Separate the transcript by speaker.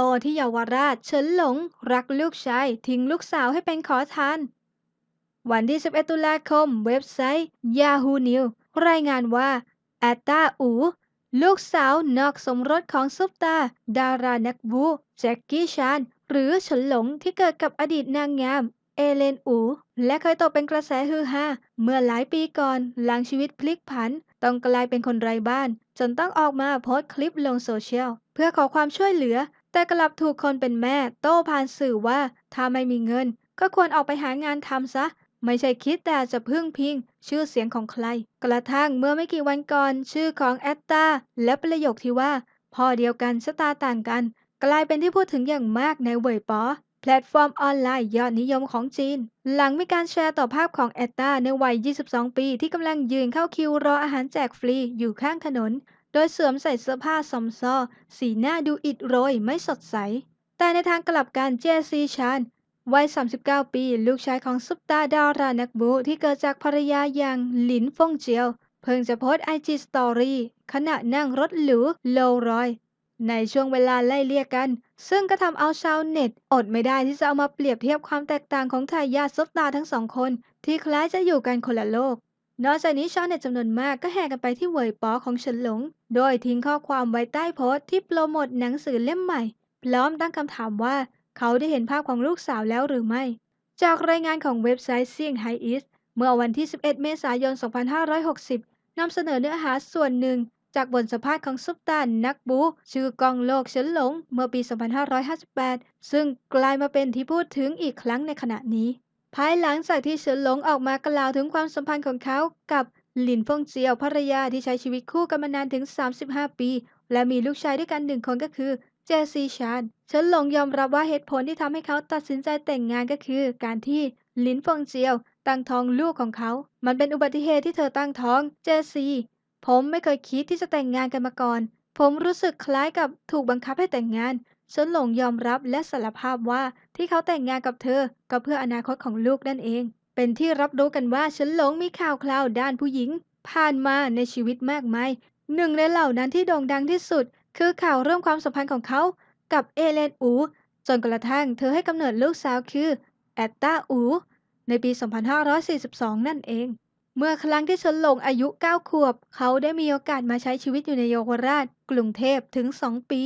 Speaker 1: ตที่เยาวราชเฉินหลง รักลูกชาย ทิ้งลูกสาวให้เป็นขอทาน วันที่ 11 ตุลาคม เว็บไซต์ Yahoo News รายงานว่าแอตตาอูลูกสาวนอกสมรสของซุปตา ดารานักบูแจ็คกี้ชาน หรือเฉินหลงที่เกิดกับอดีตนางงาม เอเลนอู และเคยตกเป็นกระแสฮือฮาเมื่อหลายปีก่อน หลังชีวิตพลิกผัน ต้องกลายเป็นคนไร้บ้าน จนต้องออกมาโพสต์คลิปลงโซเชียล เพื่อขอความช่วยเหลือ แต่กลับถูกคนเป็นแม่โต้ผ่านสื่อว่า ถ้าไม่มีเงิน ก็ควรออกไปหางานทำซะ ไม่ใช่คิดแต่จะพึ่งพิง ชื่อเสียงของใคร กระทั่งเมื่อไม่กี่วันก่อน ชื่อของแอตตาและประโยคที่ว่า พ่อเดียวกันชะตาต่างกัน กลายเป็นที่พูดถึงอย่างมากในเว่ยป๋อแพลตฟอร์มออนไลน์ยอดนิยมของจีน หลังมีการแชร์ต่อภาพของแอตตาในวัย 22 ปี ที่กำลังยืนเข้าคิวรออาหารแจกฟรีอยู่ข้างถนน โดยสวมใส่เสื้อผ้าซอมซอสีหน้าดูอิดโรยไม่สดใส แต่ในทางกลับกันเจซีชานวัย 39 ปี ลูกชายของซุปตาดารานักบูที่เกิดจากภรรยาอย่างหลินฟงเจียว เพิ่งจะโพสไอจีสตอรี่ขณะนั่งรถหรูโลรอย ในช่วงเวลาไล่เลี่ยกัน ซึ่งก็ทำเอาชาวเน็ต อดไม่ได้ที่จะเอามาเปรียบเทียบความแตกต่างของทายาทซุปตาทั้งสองคน ที่คล้ายจะอยู่กันคนละโลก นอกจากนี้ชาวเน็ตจำนวนมากก็แห่กันไปที่เวยป๋อของเฉินหลง โดยทิ้งข้อความไว้ใต้โพสต์ที่โปรโมทหนังสือเล่มใหม่ พร้อมตั้งคำถามว่า เขาได้เห็นภาพของลูกสาวแล้วหรือไม่ จากรายงานของเว็บไซต์เซี่ยงไฮอีสเมื่อวันที่ 11 เมษายน 2560 นำเสนอเนื้อหาส่วนหนึ่ง จากบทสัมภาษณ์ของซุปตานักบูชื่อกองโลกเฉินหลง เมื่อปี 2558 ซึ่งกลายมาเป็นที่พูดถึงอีกครั้งในขณะนี้ ภายหลังจากที่เฉินหลงออกมากล่าวถึงความสัมพันธ์ของเขากับหลินฟงเจียวภรรยาที่ใช้ชีวิตคู่กันมานานถึง 35 ปี และมีลูกชายด้วยกันหนึ่งคนก็คือเจซีชานเฉินหลงยอมรับว่าเหตุผลที่ทำให้เขาตัดสินใจแต่งงานก็คือ การที่หลินฟงเจียวตั้งท้องลูกของเขา มันเป็นอุบัติเหตุที่เธอตั้งท้องเจซีผมไม่เคยคิดที่จะแต่งงานกันมาก่อน ผมรู้สึกคล้ายกับถูกบังคับให้แต่งงาน เฉินหลงยอมรับและสารภาพว่าที่เขาแต่งงานกับเธอ ก็เพื่ออนาคตของลูกนั่นเอง เป็นที่รับรู้กันว่าเฉินหลงมีข่าวคราวด้านผู้หญิง ผ่านมาในชีวิตมากมายหนึ่งในเหล่านั้นที่โด่งดังที่สุด คือข่าวเรื่องความสัมพันธ์ของเขากับเอเลนอูจนกระทั่งเธอให้กำเนิดลูกสาวคือแอตตาอูในปี 2542 นั่นเอง เมื่อครั้งที่เฉินหลงอายุ 9 ขวบ เขาได้มีโอกาสมาใช้ชีวิตอยู่ในเยาวราช กรุงเทพถึง 2 ปี